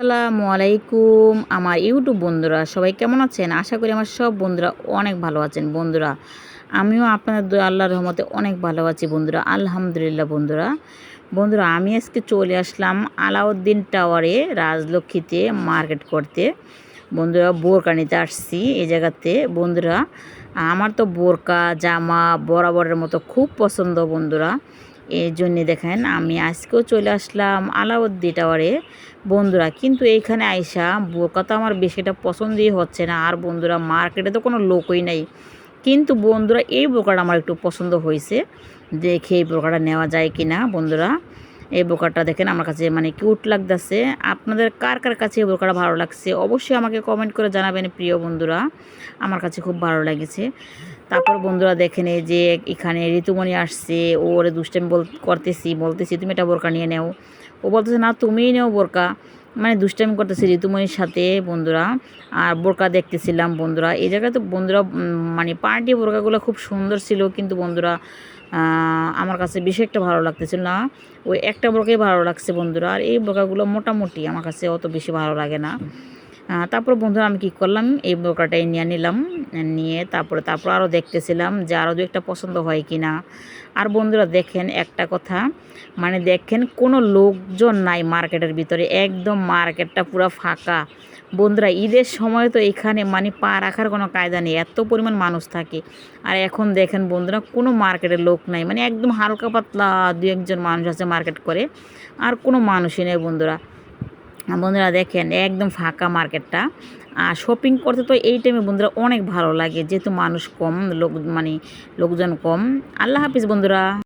আসসালামু আলাইকুম আমার ইউটিউব বন্ধুরা, সবাই কেমন আছেন? আশা করি আমার সব বন্ধুরা অনেক ভালো আছেন। বন্ধুরা, আমিও আপনাদের দয়া, আল্লাহর রহমতে অনেক ভালো আছি বন্ধুরা, আলহামদুলিল্লাহ বন্ধুরা। বন্ধুরা, আমি আজকে চলে আসলাম আলাউদ্দিন টাওয়ারে, রাজলক্ষ্মীতে মার্কেট করতে। বন্ধুরা, বোরকা নিতে আসছি এই জায়গাতে। বন্ধুরা, আমার তো বোরকা, জামা, বরাবরের মতো খুব পছন্দ বন্ধুরা। এই জন্যে দেখেন আমি আজকেও চলে আসলাম আলাউদ্দি টাওয়ারে বন্ধুরা। কিন্তু এইখানে আইসা বোকা তো আমার বেশি এটা পছন্দই হচ্ছে না। আর বন্ধুরা, মার্কেটে তো কোনো লোকই নাই। কিন্তু বন্ধুরা, এই বোকাটা আমার একটু পছন্দ হয়েছে। দেখে এই বোকাটা নেওয়া যায় কি না বন্ধুরা। এই বোকাটা দেখেন, আমার কাছে মানে কিউট লাগতেছে। আপনাদের কার কার কাছে এই বোকাটা ভালো লাগছে অবশ্যই আমাকে কমেন্ট করে জানাবেন প্রিয় বন্ধুরা। আমার কাছে খুব ভালো লেগেছে। তারপর বন্ধুরা দেখেন এই যে এখানে ঋতুমণি আসছে ওরে দুষ্টেম বল, করতেছি, বলতেছি, তুমি এটা বোরকা নিয়ে নেও। ও বলতেছে, না, তুমিই নেও বোরকা। মানে দুষ্টামি করতেছি ঋতুমণির সাথে বন্ধুরা। আর বোরকা দেখতেছিলাম বন্ধুরা। এই জায়গায় তো বন্ধুরা মানে পার্টি বোরকাগুলো খুব সুন্দর ছিল, কিন্তু বন্ধুরা আমার কাছে বেশি একটা ভালো লাগতেছিল না। ওই একটা বোরকাই ভালো লাগছে বন্ধুরা। আর এই বোরকাগুলো মোটামুটি আমার কাছে অত বেশি ভালো লাগে না। তারপর বন্ধুরা আমি কী করলাম? এই বোরকাটাই নিয়ে নিলাম। নিয়ে তারপরে তারপর আরও দেখতেছিলাম যে আরও দু একটা পছন্দ হয় কি না আর বন্ধুরা দেখেন একটা কথা মানে দেখেন কোনো লোকজন নাই মার্কেটের ভিতরে, একদম মার্কেটটা পুরো ফাঁকা। বন্ধুরা, ঈদের সময় তো এখানে মানে পা রাখার কোনো কায়দা নেই, এত পরিমাণ মানুষ থাকে। আর এখন দেখেন বন্ধুরা, কোনো মার্কেটের লোক নাই মানে একদম হালকা পাতলা দু একজন মানুষ আছে মার্কেট করে, আর কোনো মানুষই নেই বন্ধুরা। বন্ধুরা দেখেন, একদম ফাঁকা মার্কেটটা। আর শপিং করতে তো এই টাইমে বন্ধুরা অনেক ভালো লাগে, যেহেতু মানুষ কম, লোক মানে লোকজন কম। আল্লাহ হাফিজ বন্ধুরা।